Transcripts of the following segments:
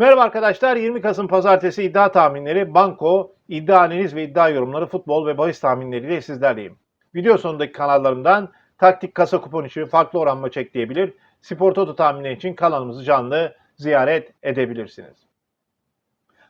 Merhaba arkadaşlar. 20 Kasım Pazartesi iddia tahminleri, banko, iddia analiz ve iddia yorumları, futbol ve bahis tahminleriyle sizlerleyim. Video sonundaki kanallarımdan taktik kasa kupon için farklı oran maç ekleyebilir, spor toto tahminleri için kanalımızı canlı ziyaret edebilirsiniz.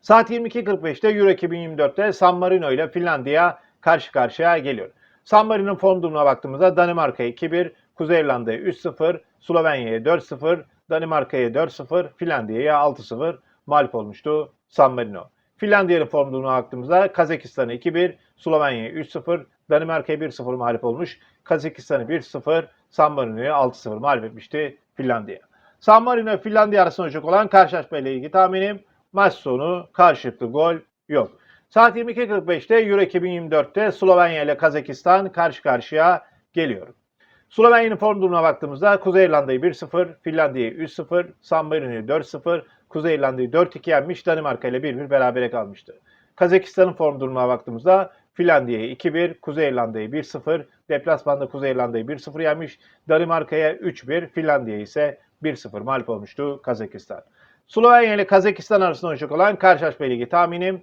Saat 22.45'te Euro 2024'te San Marino ile Finlandiya karşı karşıya geliyor. San Marino'nun form durumuna baktığımızda Danimarka'ya 2-1, Kuzey İrlanda'ya 3-0, Slovenya'ya 4-0, Danimarka'ya 4-0, Finlandiya'ya 6-0 mağlup olmuştu San Marino. Finlandiya'nın form durumuna baktığımızda Kazakistan'a 2-1, Slovenya'ya 3-0, Danimarka'ya 1-0 mağlup olmuş. Kazakistan'ı 1-0, San Marino'ya 6-0 mağlup etmişti Finlandiya. San Marino Finlandiya arasında olacak olan karşılaşma ile ilgili tahminim maç sonu karşılıklı gol yok. Saat 22.45'te Euro 2024'te Slovenya ile Kazakistan karşı karşıya geliyor. Slovenya'nın form durumuna baktığımızda Kuzey İrlanda'yı 1-0, Finlandiya'yı 3-0, San Marino'yu 4-0, Kuzey İrlanda'yı 4-2 yenmiş, Danimarka ile 1-1 berabere kalmıştı. Kazakistan'ın form durumuna baktığımızda Finlandiya'yı 2-1, Kuzey İrlanda'yı 1-0, deplasmanda Kuzey İrlanda'yı 1-0 yenmiş, Danimarka'ya 3-1, Finlandiya ise 1-0 mağlup olmuştu Kazakistan. Slovenya ile Kazakistan arasında olacak olan karşılaşma ilgili tahminim